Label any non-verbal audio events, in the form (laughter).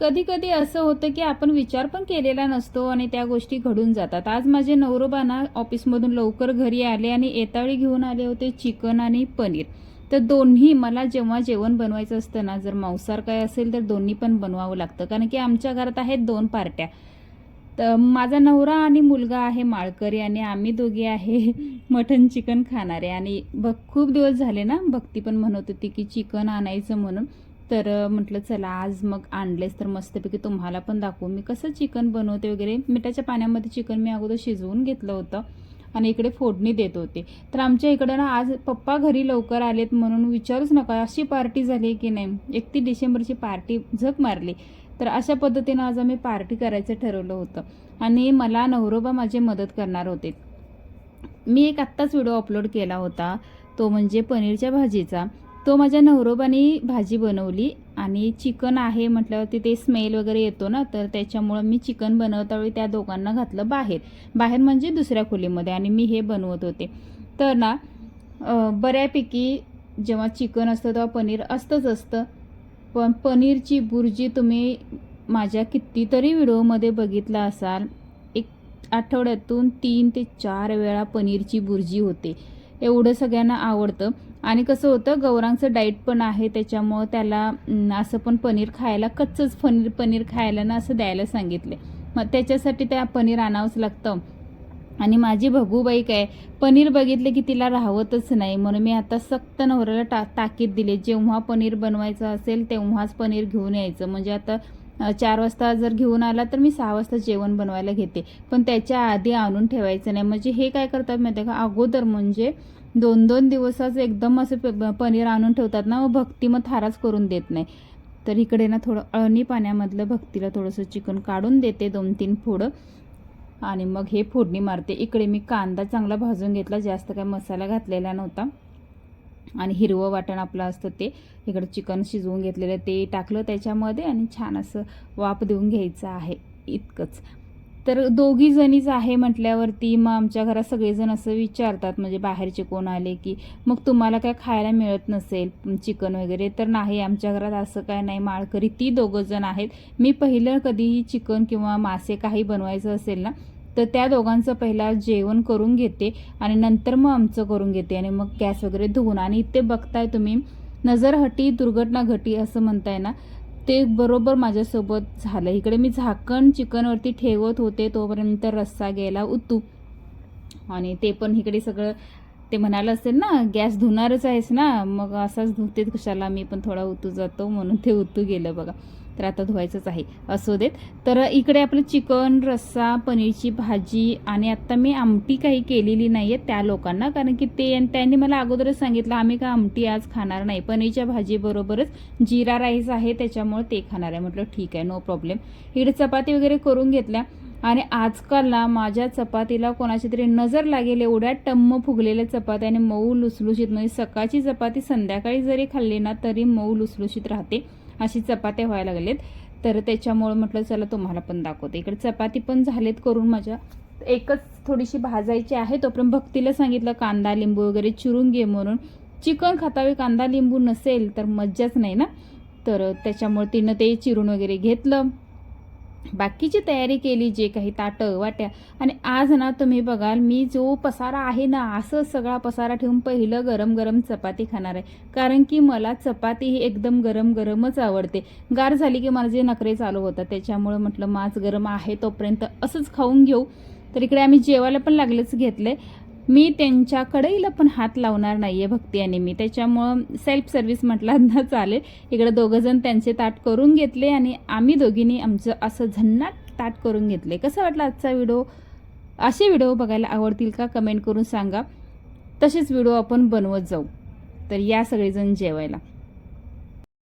कधी कधी असं होतं की आपण विचार पण केलेला नसतो आणि त्या गोष्टी घडून जातात. आज माझे नवरोबा ना ऑफिसमधून लवकर घरी आले आणि येताळी घेऊन आले होते चिकन आणि पनीर. तर दोन्ही मला जेव्हा जेवण बनवायचं असतं ना जर मांसार काय असेल तर दोन्ही पण बनवावं लागतं. कारण की आमच्या घरात आहेत दोन पार्ट्या. तर माझा नवरा आणि मुलगा आहे माळकरी आणि आम्ही दोघे आहे (laughs) मटन चिकन खाणारे. आणि बघ खूप दिवस झाले ना भक्ती पण म्हणत होती की चिकन आणायचं म्हणून. तर म्हटलं चला आज मग आणलेस तर मस्तपैकी तुम्हाला पण दाखवू. मी कसं चिकन बनवते वगैरे मिठाच्या पाण्यामध्ये चिकन मी अगोदर शिजवून घेतलं होतं आणि इकडे फोडणी देत होते. तर आमच्या इकडं ना आज पप्पा घरी लवकर आलेत म्हणून विचारूच नका अशी पार्टी झाली की नाही? एकतीस डिसेंबरची पार्टी झक मारली. तर अशा पद्धतीनं आज आम्ही पार्टी करायचं ठरवलं होतं आणि मला नवरोबा माझे मदत करणार होते. मी एक आत्ताच व्हिडिओ अपलोड केला होता तो म्हणजे पनीरच्या भाजीचा. तो माझ्या नवरोबाने भाजी बनवली आणि चिकन आहे म्हटल्यावरती ते स्मेल वगैरे येतो ना तर त्याच्यामुळं मी चिकन बनवता वेळी त्या दोघांना घातलं बाहेर. बाहेर म्हणजे दुसऱ्या खोलीमध्ये आणि मी हे बनवत होते. तर ना बऱ्यापैकी जेव्हा चिकन असतं तेव्हा पनीर असतंच असतं. पण पनीरची बुर्जी तुम्ही माझ्या कितीतरी व्हिडिओमध्ये बघितला असाल एक आठवड्यातून तीन ते चार वेळा पनीरची बुर्जी होते. एवढं सगळ्यांना आवडतं. आणि कसं होतं गौरांचं डाईट पण आहे त्याच्यामुळं त्याला असं पण पनीर खायला कच्चंच पनीर पनीर खायला ना असं द्यायला सांगितले. मग त्याच्यासाठी त्या पनीर आणावंच लागतं. आणि माझी भगूबाई काय पनीर बघितलं की तिला राहवतच नाही. म्हणून मी आता सक्त नवऱ्याला टा ताकीद दिली. जेव्हा पनीर बनवायचं असेल तेव्हाच पनीर घेऊन यायचं. म्हणजे आता चार वाजता जर घेऊन आला तर मी सहा वाजता जेवण बनवायला घेते. पण त्याच्या आधी आणून ठेवायचं नाही. म्हणजे हे काय करतात माहिती आहे का? अगोदर म्हणजे दोन दोन दिवसच एकदम असं प- पनीर आणून ठेवतात ना मग भक्ती मग थाराच करून देत नाही. तर इकडे ना थोडं अळणी पाण्यामधलं भक्तीला थोडंसं चिकन काढून देते दोन तीन फोडं. आणि मग हे फोडणी मारते. इकडे मी कांदा चांगला भाजून घेतला जास्त काय मसाला घातलेला नव्हता. आणि हिरवं वाटण आपलं असतं ते. इकडं चिकन शिजवून घेतलेलं ते टाकलं त्याच्यामध्ये आणि छान असं वाफ देऊन घ्यायचं आहे इतकंच. तर दोघी जणीच आहे म्हटल्यावरती मग आमच्या घरात सगळेजण असं विचारतात म्हणजे बाहेरचे कोण आले की मग तुम्हाला काय खायला मिळत नसेल चिकन वगैरे? तर नाही आमच्या घरात असं काय नाही. माळकरी ती दोघं जण आहेत. मी पहिलं कधीही चिकन किंवा मासे काही बनवायचं असेल ना तर त्या दोघांचं पहिला जेवण करून घेते आणि नंतर मग आमचं करून घेते आणि मग गॅस वगैरे धुवून. आणि इथे बघताय तुम्ही नजरहटी दुर्घटना घटी असं म्हणताय ना ते बरोबर माझ्यासोबत झालं. इकडे मी झाकण चिकनवरती ठेवत होते तोपर्यंत रस्सा गेला उतू. आणि ते पण इकडे सगळं ते म्हणालं असेल ना गॅस धुणारच आहेस ना. मग असाच धुते कशाला मी पण थोडा उतू जातो म्हणून ते उतू गेलं बघा. तर आता धुवायचंच आहे. असू देत. तर इकडे आपलं चिकन रस्सा पनीरची भाजी आणि आत्ता मी आमटी काही केलेली नाही आहे त्या लोकांना कारण की ते त्यांनी मला अगोदरच सांगितलं आम्ही का आमटी आज खाणार नाही? पनीरच्या भाजीबरोबरच जिरा राईस आहे त्याच्यामुळे ते खाणार आहे. म्हटलं ठीक आहे नो प्रॉब्लेम इकडे चपाती वगैरे करून घेतल्या. आणि आजकाल ना माझ्या चपातीला कोणाची तरी नजर लागेल एवढ्या टम्म फुगलेल्या चपात्या आणि मऊ लुसलुशीत म्हणजे सकाळची चपाती संध्याकाळी जरी खाल्ली ना तरी मऊ लुसलुशीत राहते. अशी चपात्या व्हायला लागलेत. तर त्याच्यामुळं म्हटलं चला तुम्हाला पण दाखवते. इकडे चपाती पण झालेत करून माझ्या. एकच थोडीशी भाजायची आहे तोपर्यंत भक्तीला सांगितलं कांदा लिंबू वगैरे चिरून घे म्हणून. चिकन खातावे कांदा लिंबू नसेल तर मज्जाच नाही ना? तर त्याच्यामुळे तिनं ते चिरून वगैरे घेतलं. बाकीची तयारी केली जे काही ताटं वाट्या. आणि आज ना तुम्ही बघाल मी जो पसारा आहे ना असं सगळा पसारा ठेवून पहिलं गरम गरम चपाती खाणार आहे. कारण की मला चपाती ही एकदम गरम गरमच आवडते. गार झाली की माझे नखरे चालू होतात. त्याच्यामुळं म्हटलं माज गरम आहे तोपर्यंत असंच खाऊन घेऊ. तर इकडे आम्ही जेवायला पण लागलेच घेतले मी त्यांच्या कढईला पण हात लावणार नाहीये भक्ती आणि मी त्याच्यामुळं सेल्फ सर्व्हिस म्हटलं ना चालेल. इकडं दोघंजण त्यांचे ताट करून घेतले आणि आम्ही दोघींनी आमचं असं झन्नाट ताट करून घेतले. कसं वाटलं आजचा व्हिडिओ? असे व्हिडिओ बघायला आवडतील का कमेंट करून सांगा. तसेच व्हिडिओ आपण बनवत जाऊ. तर या सगळेजण जेवायला.